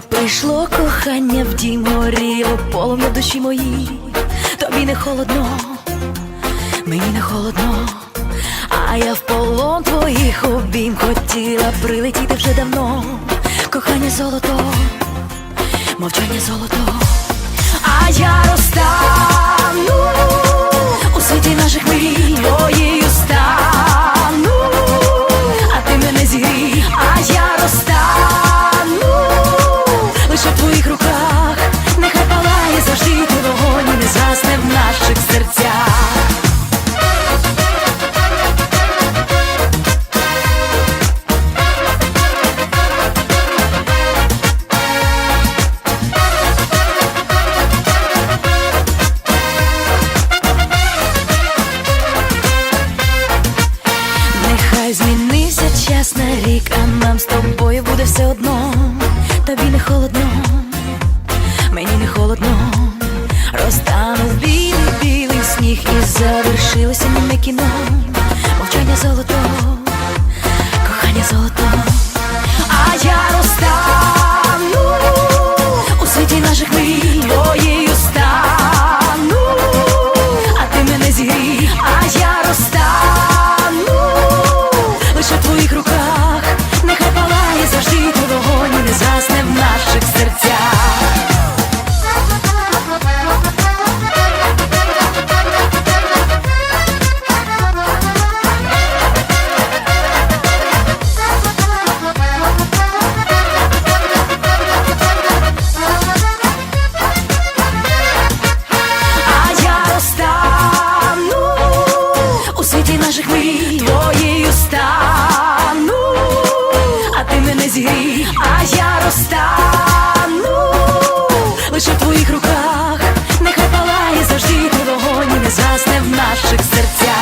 прийшло кохання в дім горіло полум'я душі моїй, тобі не холодно, мені не холодно, а я в полон твоїх обійм хотіла прилетіти вже давно, кохання золото, мовчання золото, а я розтану у світі наших серцях. Нехай змінився час на рік, а нам з тобою буде все одно. Тобі не холодно, мені не холодно. Завершилося німе кіно. Мовчання золото, кохання золото, а я наших мрій твоєю стану, а ти мене зігрій, а я розтану лише в твоїх руках, нехай палає завжди, коли вогонь не засне в наших серцях.